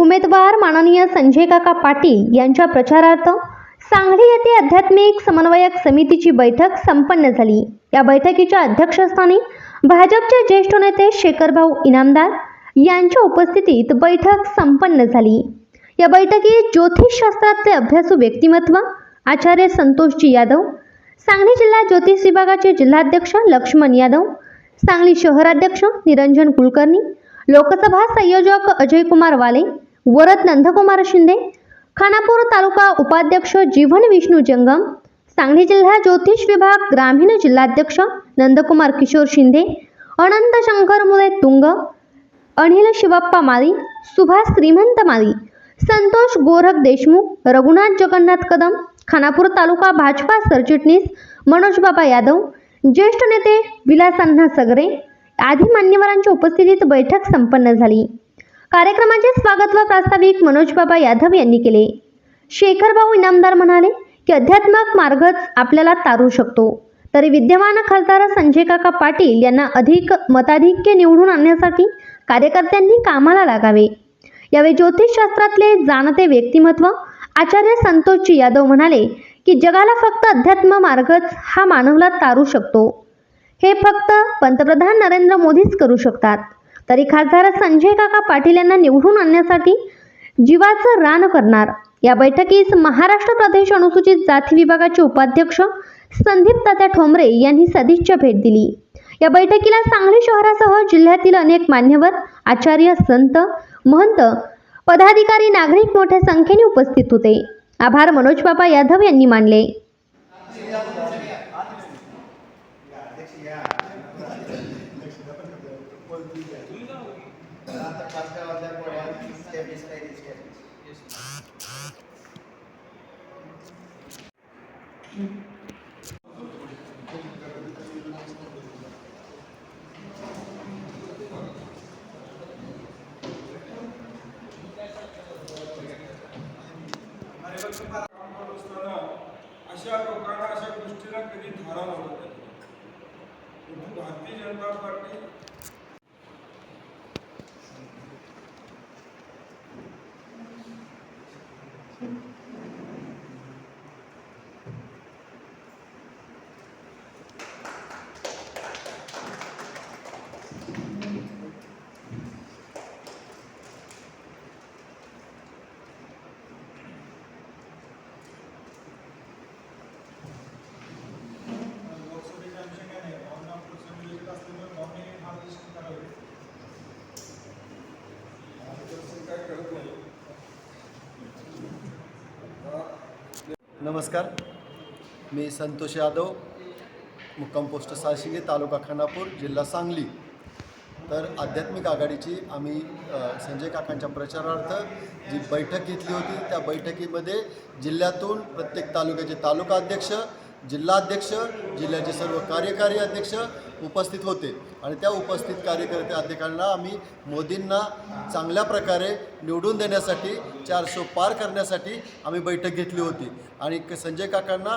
उमेदवार माननीय संजय काका पाटील यांच्या प्रचारार्थ सांगली येथे आध्यात्मिक समन्वयक समितीची बैठक संपन्न झाली. या बैठकीच्या अध्यक्षस्थानी भाजपचे ज्येष्ठ नेते शेखरभाऊ इनामदार यांच्या उपस्थितीत बैठक संपन्न झाली. या बैठकीत ज्योतिषशास्त्रातले अभ्यासू व्यक्तिमत्व आचार्य संतोषजी यादव सांगली जिल्हा ज्योतिष विभागाचे जिल्हाध्यक्ष लक्ष्मण यादव सांगली शहराध्यक्ष निरंजन कुलकर्णी लोकसभा संयोजक अजय कुमार वाले वरद नंदकुमार शिंदे खानापूर तालुका उपाध्यक्ष जीवन विष्णू जंगम सांगली जिल्हा ज्योतिष विभाग ग्रामीण जिल्हाध्यक्ष नंदकुमार किशोर शिंदे अनंत शंकर मुले तुंग अनिल शिवप्पा माळी सुभाष श्रीमंत माळी संतोष गोरख देशमुख रघुनाथ जगन्नाथ कदम खानापूर तालुका भाजपा सरचिटणीस मनोज बाबा यादव ज्येष्ठ नेते विलास सगरे आधी मान्यवरांच्या उपस्थितीत बैठक संपन्न झाली. कार्यक्रमाचे स्वागत व प्रास्ताविक मनोज बाबा यादव यांनी केले. शेखरभाऊ इनामदार म्हणाले की अध्यात्मक मार्गच आपल्याला तारू शकतो. तरी विद्यमान खासदार संजय काका पाटील यांना अधिक मताधिक्य निवडून आणण्यासाठी कार्यकर्त्यांनी कामाला लागावे. यावेळी ज्योतिषशास्त्रातले जाणते व्यक्तिमत्व आचार्य संतोषजी यादव म्हणाले की जगाला फक्त अध्यात्म मार्गच हा मानवला तारू शकतो. हे फक्त पंतप्रधान नरेंद्र मोदीच करू शकतात. तरी खासदार संजय काका पाटील यांना निवडून आणण्यासाठी जीवाचं रान करणार. या बैठकीस महाराष्ट्र प्रदेश अनुसूचित जाती विभागाचे उपाध्यक्ष संदीप तात्या ठोंबरे यांनी सदिच्छा भेट दिली. या बैठकीला सांगली शहरासह जिल्ह्यातील अनेक मान्यवर आचार्य संत महंत पदाधिकारी नागरिक मोठ्या संख्येने उपस्थित होते. आभार मनोज बाबा यादव यांनी मानले. कामावर असताना अशा लोकांना अशा गोष्टीला कधी धारा लावत भारतीय जनता पार्टी लोकसभेच्या अनुषंगाने भावना संयोजित असल्यामुळे भावनेने मार्गदर्शन करावे मार्गदर्शन काय करत नाही नमस्कार. मी संतोष यादव मुक्काम पोस्ट साशिगे तालुका खानापूर जिल्हा सांगली. तर आध्यात्मिक आघाडीची आम्ही संजय काकांच्या प्रचारार्थ जी बैठक घेतली होती त्या बैठकीमध्ये जिल्ह्यातून प्रत्येक तालुक्याचे तालुका अध्यक्ष जिल्हाध्यक्ष जिल्ह्याचे सर्व कार्यकारी अध्यक्ष उपस्थित होते. आणि त्या उपस्थित कार्यकर्ते अध्यक्षांना आम्ही मोदींना चांगल्या प्रकारे निवडून देण्यासाठी चारशे पार करण्यासाठी आम्ही बैठक घेतली होती. आणि संजय काकांना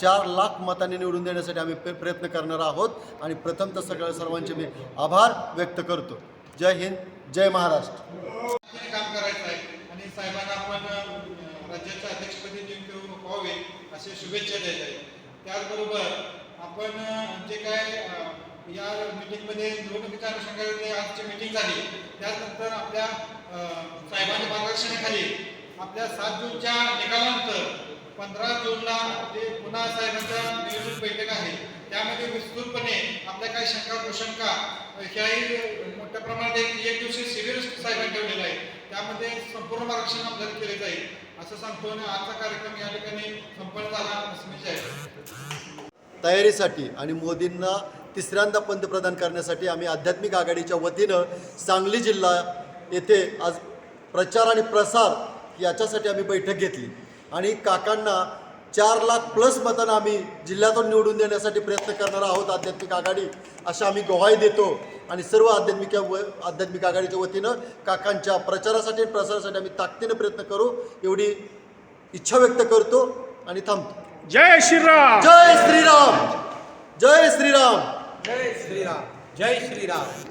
चार लाख मतांनी निवडून देण्यासाठी आम्ही प्र- प्रयत्न करणार आहोत. आणि प्रथमतः सगळ्या सर्वांचे मी आभार व्यक्त करतो. जय हिंद जय महाराष्ट्र. काम करायचं आहे आणि साहेबांना आपण राज्याच्या अध्यक्षपदी नियुक्त असे शुभेच्छा द्यायच्या आहे त्याचबरोबर आपण अ, जे काय या या मिटिंगमध्ये निवडणुकीच्या अनुषंगाने आजची मिटिंग झाली त्यानंतर आपल्या साहेबांच्या मार्गदर्शनाखाली आपल्या सात जूनच्या निकालानंतर पंधरा जूनला जे पुन्हा साहेबांच्या नियोजित बैठक आहे त्यामध्ये विस्तृतपणे आपल्या काही शंका कुशंका ह्याही मोठ्या प्रमाणात एक एक दिवशी शिबिर साहेबांनी ठेवलेलं आहे त्यामध्ये संपूर्ण मार्गदर्शन आपल्याला केले जाईल. असं सांगतो आणि आजचा कार्यक्रम या ठिकाणी संपन्न झाला. अस्मित आहे. तयारीसाठी आणि मोदींना तिसऱ्यांदा पंतप्रधान करण्यासाठी आम्ही आध्यात्मिक आघाडीच्या वतीनं सांगली जिल्हा येथे आज प्रचार आणि प्रसार याच्यासाठी आम्ही बैठक घेतली. आणि काकांना चार लाख प्लस मतांना आम्ही जिल्ह्यातून निवडून देण्यासाठी प्रयत्न करणार आहोत आध्यात्मिक आघाडी. अशा आम्ही ग्वाही देतो. आणि सर्व आध्यात्मिक व आध्यात्मिक आघाडीच्या वतीनं काकांच्या प्रचारासाठी आणि प्रसारासाठी आम्ही ताकदीनं प्रयत्न करू. एवढी इच्छा व्यक्त करतो आणि थांबतो. जय श्रीराम! जय श्रीराम! जय श्रीराम! जय श्रीराम! जय श्रीराम!